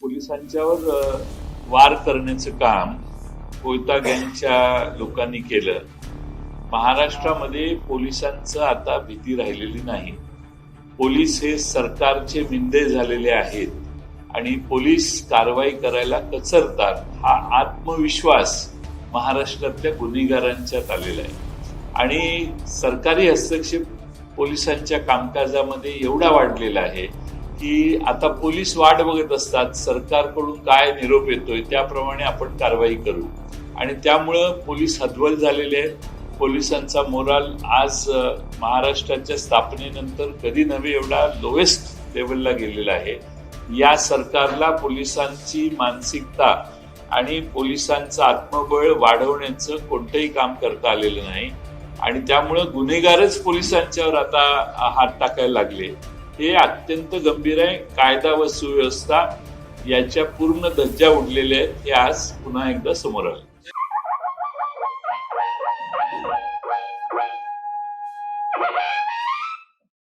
पोलिसांच्यावर वार करण्याचं काम कोयता गँगच्या लोकांनी केलं. महाराष्ट्रामध्ये पोलिसांचं आता भीती राहिलेली नाही. पोलीस हे सरकारचे मिंदे झालेले आहेत आणि पोलीस कारवाई करायला कचरतात हा आत्मविश्वास महाराष्ट्रातल्या गुन्हेगारांच्यात आलेला आहे. आणि सरकारी हस्तक्षेप पोलिसांच्या कामकाजामध्ये एवढा वाढलेला आहे की आता पोलीस वाट बघत असतात सरकारकडून काय निरोप येतोय त्याप्रमाणे आपण कारवाई करू. आणि त्यामुळं पोलीस हतबल झालेले आहेत. पोलिसांचा मोराल आज महाराष्ट्राच्या स्थापनेनंतर कधी नव्हे एवढा लोएस्ट लेवलला गेलेला आहे. या सरकारला पोलिसांची मानसिकता आणि पोलिसांचं आत्मबळ वाढवण्याचं कोणतंही काम करता आलेलं नाही. आणि त्यामुळं गुन्हेगारच पोलिसांच्यावर आता हात टाकायला लागले. हे अत्यंत गंभीर आहे. कायदा व सुव्यवस्था याच्या पूर्ण दज्जा उडलेल्या आहेत. हे आज पुन्हा एकदा समोर आलं.